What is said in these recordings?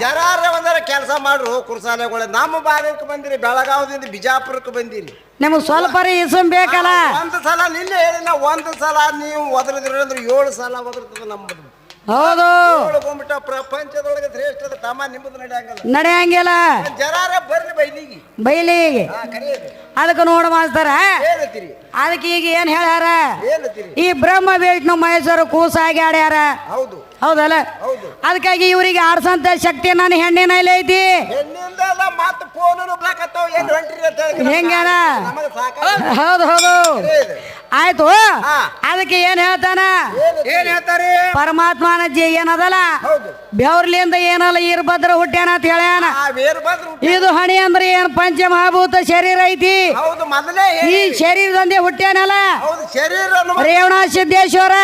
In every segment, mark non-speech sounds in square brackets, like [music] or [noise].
ಜರಾರ ಒಂದರ ಕೆಲಸ ಮಾಡ್ರು ಕುರ್ಸಾಲೆಗಳ ನಮ್ಮ ಭಾಗಕ್ಕೆ ಬಂದಿರಿ ಬೆಳಗಾವದಿಂದ ಬಿಜಾಪುರಕ್ಕೆ ಬಂದಿರಿ. ನಿಮಗೆ ಸ್ವಲ್ಪ ಇಸಮ್ ಬೇಕಲ್ಲ? ಒಂದು ಸಲ ನಿನ್ನೆ ನಾ ಒಂದು ಸಲ ನೀವು ಒದರಿದ್ರಿ ಅಂದ್ರೆ ಏಳು ಸಲ ಒದರ್ತದ ನಮ್ಮದು ಹೌದು. ಏಳು ಗೊಂಬಿಟ ಪ್ರಪಂಚದೊಳಗೆ ಶ್ರೇಷ್ಠದ ತಮ್ಮ ನಿಮ್ಮದು ನಡೆಯಂಗಲ್ಲ. ನಡೆಯಂಗಿಲ್ಲ. ಜರಾರ ಬರ್ರಿ ಬೈಲಿಗೆ. ಬೈಲಿಗೆ ಹಾ ಕರೆಯದು ಅದಕ್ಕೆ ನೋಡ ಮಾಸ್ತರ. ಅದಕ್ಕೆ ಈಗ ಏನ್ ಹೇಳ್ಯಾರ? ಏನತ್ತೀರಿ ಈ ಬ್ರಹ್ಮ ವಿಷ್ಣು ಮಹೇಶ್ವರ ಕೂಸಾಗಿ ಆಡ್ಯಾರ. ಹೌದು. ಹೌದಲ್ಲ? ಹೌದು. ಅದಕ್ಕಾಗಿ ಇವರಿಗೆ ಆಡ್ಸಂತ ಶಕ್ತಿ ನಾನು ಹೆಣ್ಣಿನ ಇಲ್ಲ ಐತಿ. ಹೆಂಗಣ? ಹೌದು ಹೌದು ಆಯ್ತು. ಅದಕ್ಕೆ ಏನ್ ಹೇಳ್ತಾನ? ಏನ್ ಹೇಳ್ತಾರೆ? ಪರಮಾತ್ಮನ ಜಿ ಏನದಲ್ಲ? ಹೌದು. ಬೆವ್ರಲಿಂದ ಏನಲ್ಲ ವೀರಭದ್ರ ಹುಟ್ಟ್ಯಾನ ಅಂತ ಹೇಳ್ಯಾನ? ಇದು ಹಣಿ ಅಂದ್ರೆ ಏನ್ ಪಂಚಮಹಾಭೂತ ಶರೀರ ಐತಿ? ಹೌದು ಮೊದಲೇ ಈ ಶರೀರದಂದೇ ಹುಟ್ಟ್ಯಾನಲ್ಲ? ರೇವಣ ಸಿದ್ದೇಶ್ವರ.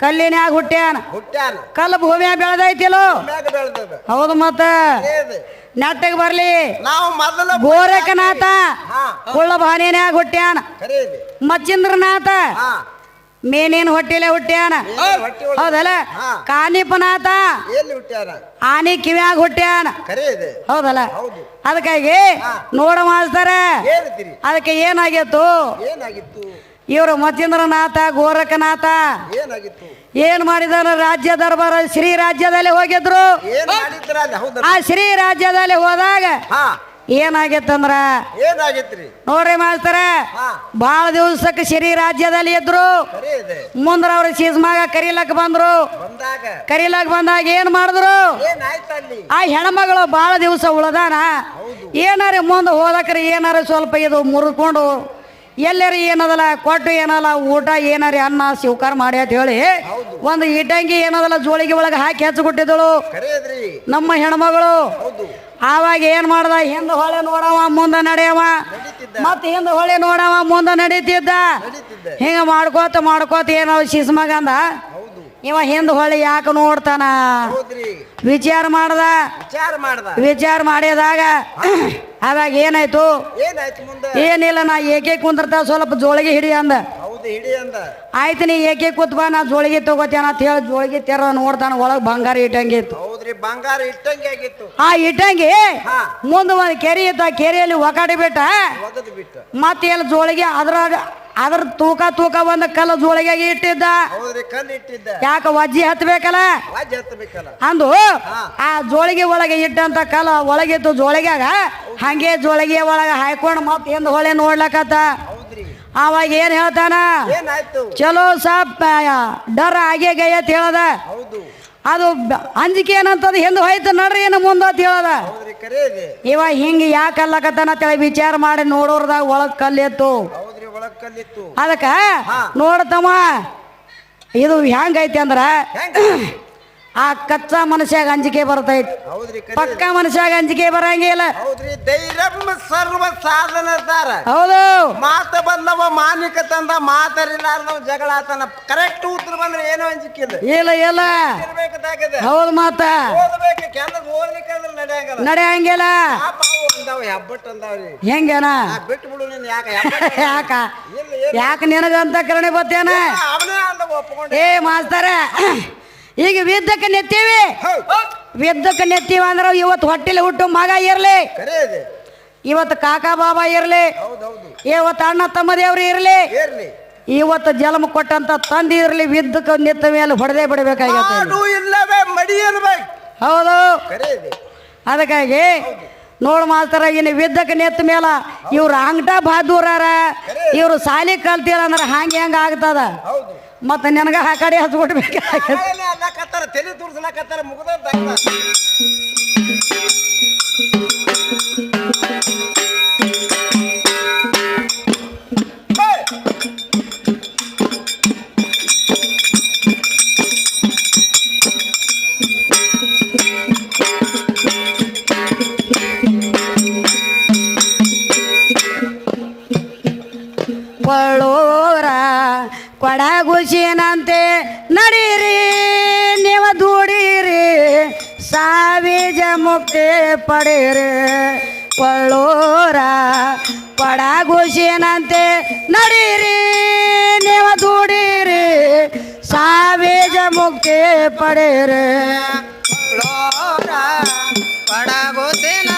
ಕಲ್ಲಿನ್ಯಾಗ ಹುಟ್ಟ್ಯಾನ? ಹುಟ್ಟ್ಯಾನ. ಕಲ್ಲು ಭೂಮಿಯಾಗ ಬೆಳೆದೈತಿಲೋ? ಮ್ಯಾಗ ಬೆಳೆದದ. ಹೌದು ಮತ್ತ? ಕರೆಯದು ನೆಟ್ಟಗೆ ಬರ್ಲಿ. ನಾವು ಮೊದಲ ಗೋರಖನಾಥ ಹಾ. ಕುಳ್ಳ ಭಾನಿನ್ಯಾಗ ಹುಟ್ಟ್ಯಾನ ಮಚ್ಚಿಂದ್ರನಾಥ ಮೇನೇನ್ ಹಾ. ಮೇನಿನ ಹೊಟ್ಟಿಲೆ ಹುಟ್ಟ್ಯಾನ? ಹೊಟ್ಟೆ ಒಳಗೆ ಹೌದಲ್ಲ? ಹಾ. ಕಾನಿಪನಾಥ? ಎಲ್ಲಿ ಆನಿ ಕಿವ್ಯಾಗ ಹುಟ್ಟ್ಯಾನ? ಹೌದಲ್ಲ? ಹೌದು. ಅದಕ್ಕಾಗಿ ನೋಡ ಮಾಸ್ತರ ಏನತ್ತೀರಿ ಅದಕ್ಕೆ ಏನಾಗಿತ್ತು? ಇವರು ಮತ್ತೀಂದ್ರನಾಥ ಗೋರಖನಾಥ ಏನ್ ಮಾಡಿದಾರ ರಾಜ್ಯ ದರ್ಬಾರ? ಶ್ರೀ ರಾಜ್ಯದಲ್ಲಿ ಹೋಗಿದ್ರು. ಆ ಶ್ರೀ ರಾಜ್ಯದಲ್ಲಿ ಹೋದಾಗ ಏನಾಗಿತ್ತಂದ್ರ? ನೋಡ್ರಿ ಮಾಸ್ತರ ಬಹಳ ದಿವಸಕ್ಕೆ ಶ್ರೀ ರಾಜ್ಯದಲ್ಲಿ ಇದ್ರು. ಮುಂದ್ರ ಅವ್ರ ಸೀಸ್ಮಾಗ ಕರೀಲಕ್ ಬಂದ್ರು. ಕರೀಲಕ್ ಬಂದಾಗ ಏನ್ ಮಾಡಿದ್ರು? ಆ ಹೆಣ್ಮಗಳು ಬಹಳ ದಿವಸ ಉಳದಾನ. ಏನಾರ ಮುಂದೆ ಹೋದಕ್ರಿ ಏನಾರ ಸ್ವಲ್ಪ ಇದು ಮುರಿದ್ಕೊಂಡು ಎಲ್ಲರ ಏನದಲ್ಲ ಕೊಟ್ಟು ಏನಲ್ಲ ಊಟ ಏನಾರ ಅನ್ನ ಸ್ವೀಕಾರ ಮಾಡಿ ಅಂತ ಹೇಳಿ ಒಂದು ಇಟಂಗಿ ಏನದಲ್ಲ ಜೋಳಿಗೆ ಒಳಗೆ ಹಾಕಿ ಹಚ್ಚಿಕೊಟ್ಟಿದ್ದಳು ನಮ್ಮ ಹೆಣ್ಮಗಳು. ಆವಾಗ ಏನ್ ಮಾಡ್ದ? ಹಿಂದ ಹೊಳೆ ನೋಡವ ಮುಂದೆ ನಡೆಯವ ಮತ್ ಮತ್ತೆ ಹಿಂದ ಹೊಳೆ ನೋಡವ ಮುಂದೆ ನಡೀತಿದ್ದ. ಹಿಂಗೆ ಮಾಡ್ಕೋತ ಮಾಡ್ಕೋತ ಏನೋ ಶಿಸ್ಮಗಂದ ಇವ ಹಿಂದ ಹೊಳೆ ಯಾಕೆ ನೋಡ್ತಾನ? ವಿಚಾರ ಮಾಡ್ದ? ವಿಚಾರ ಮಾಡ್ದ. ವಿಚಾರ ಮಾಡಿದಾಗ ಅವಾಗ ಏನಾಯ್ತು? ಏನಿಲ್ಲ ನಾ ಏಕೆ ಕುಂದಿರ್ತಾವ ಸ್ವಲ್ಪ ಜೋಳಿಗೆ ಹಿಡಿ ಅಂದ. ಆಯ್ತು ನೀ ಏಕೆ ಕೂತ್ಬ ನಾ ಜೋಳಿಗೆ ತಗೋತೇನ ಅಂತ ಹೇಳಿ ಜೋಳಿಗೆ ತೆರ ನೋಡ್ತಾನ ಒಳಗೆ ಬಂಗಾರ ಇಟ್ಟಂಗೆ ಇತ್ತು ಹೌದ್ರಿ ಬಂಗಾರ ಇಟ್ಟಂಗೆ ಆಗಿತ್ತು. ಆ ಇಟ್ಟಂಗಿ ಮುಂದೆ ಒಂದು ಕೆರೆ ಇತ್ತು ಆ ಕೆರೆಯಲ್ಲಿ ಒಕಾಡಿ ಬಿಟ್ಟ. ಮತ್ತೆ ಎಲ್ಲಿ ಜೋಳಿಗೆ ಅದ್ರ ಅದ್ರ ತೂಕ ತೂಕ ಒಂದು ಕಲ್ಲು ಜೋಳಿಗೆ ಇಟ್ಟಿದ್ದ. ಹೌದ್ರಿ ಕಲ್ಲು ಇಟ್ಟಿದ್ದ. ಯಾಕೆ ವಜ್ಜಿ ಹತ್ಬೇಕಲ್ಲ? ವಾಜ್ ಹತ್ತಬೇಕಲ್ಲ ಅಂದು ಆ ಜೋಳಿಗೆ ಒಳಗೆ ಇಟ್ಟಂತ ಕಲ್ಲು ಒಳಗಿತ್ತು ಜೋಳಿಗ್ಯಾಗ ಹಂಗೆ ಜೋಳಿಗೆ ಒಳಗೆ ಹಾಯ್ಕೊಂಡು ಮತ್ತೆ ಎಂದು ಹೊಳೆ ನೋಡ್ಲಕತ್ತ. ಅವಾಗ ಏನ್ ಹೇಳ್ತಾನ? ಏನಾಯ್ತು? ಚಲೋ ಸಾಪ್ ಡರ್ ಆಗೇ ಗೈ ಅಂತ ಹೇಳದ. ಹೌದು. ಅದು ಅಂಜಿಕೆ ಏನಂತದ ಹಿಂದೆ ಹೋಯ್ತು ನಡ್ರಿ ಏನು ಮುಂದ ಅಂತ ಹೇಳದ. ಇವ ಹಿಂಗ ಯಾಕೆ ಅಲ್ಲಕತ್ತಾನ ವಿಚಾರ ಮಾಡಿ ನೋಡೋರ್ದಾಗ ಒಳಗ್ ಕಲ್ಲೆತ್ತು ಕಲ್ಲಿತ್ತು ಅದಕ್ಕ ನೋಡತಮ್ಮ ಇದು ಹೆಂಗೈತಿ ಅಂದ್ರ ಆ ಕಚ್ಚಾ ಮನುಷ್ಯಾಗ ಅಂಜಿಕೆ ಬರ್ತೈತಿ. ಪಕ್ಕ ಮನುಷ್ಯಾಗ ಅಂಜಿಕೆ ಬರಂಗಿಲ್ಲ. ಸರ್ವ ಸಾಧನ ಹೌದು. ಮಾತ ಬಂದವ ಮಾನಿಕ ತಂದ ಮಾತರಿಲಾರ್ದವ ಜಗಳ ಆತನ. ಕರೆಕ್ಟ್ ಉತ್ತರ ಬಂದ್ರೆ ಏನೋ ಅಂಜಿಕೆ ಇಲ್ಲ. ಇಲ್ಲ ಇಲ್ಲ. ಹೌದು ಮಾತ. ಓದಬೇಕು. ಓದ್ಲಿಕ್ಕೆ ಅಂದ್ರೆ ನಡೆಯಂಗಿಲ್ಲ. ನಡೆಯಂಗಿಲ್ಲ. ಪಾಪ ಅಂದಾವ ಹೆಬ್ಬಟ್ ಅಂದಾವ್ರಿ ಹೆಂಗೇನ? ಬಿಟ್ಟು ಬಿಡು ನೀನ್ ಯಾಕ [laughs] ಯಾಕ? ಯಾಕ ನಿನಗಂತ ಕರಣೆ ಬತ್ತೇನ ಅವನೇ ಅಂದ ಒಪ್ಕೊಂಡೆ. ಏ ಮಾಸ್ತರ ಈಗ ವಿದ್ಯಕ್ಕೆ ನೆತ್ತೀವಿ. ವಿದ್ಯಕ್ಕೆ ನೆತ್ತೀವ ಅಂದ್ರೆ ಇವತ್ತು ಹೊಟ್ಟೆಲಿ ಹುಟ್ಟು ಮಗ ಇರ್ಲಿ. ಇವತ್ತು ಕಾಕಾ ಬಾಬಾ ಇರ್ಲಿ. ಇವತ್ ಇವತ್ತು ಅಣ್ಣ ತಮ್ಮದೇವ್ರು ಇರ್ಲಿ. ಇವತ್ತು ಜನ್ಮ ಕೊಟ್ಟಂತ ತಂದೆ ಇರ್ಲಿ ವಿದ್ಯಕ್ಕೆ ನಿತ್ತ ಮೇಲೆ ಹೊಡೆದೇ ಬಿಡಬೇಕಾಗತ್ತೆ. ಹೌದು. ಅದಕ್ಕಾಗಿ ನೋಡು ಮಾಸ್ತರ ಇನ್ನು ವಿದ್ದಕ್ಕೆ ನೆತ್ತ ಮೇಲೆ ಇವ್ರು ಅಂಗಟ ಬಹದ್ದೂರಾರ ಇವರು ಸಾಲಿ ಕಲ್ತಿಲ್ಲ ಅಂದ್ರೆ ಹಂಗೆ ಹೆಂಗೆ ಆಗ್ತದ? ಮತ್ತೆ ನಿನಗ ಆ ಕಡೆ ಹಚ್ಬಿಡ್ಬೇಕಾಗತ್ತೆ ಸಾವಿಜ ಮುಕ್ತಿ ಪಡೀರಿ. ಪಡ ಕೊಡಗುಸಿನಂತೆ ನಡೀರಿ ನೀವು ದುಡೀರಿ. ಸಾವಿಜ ಮುಕ್ತಿ ಪಡೀರಿ. ಪಡ ಪಡಗೋಸೇನ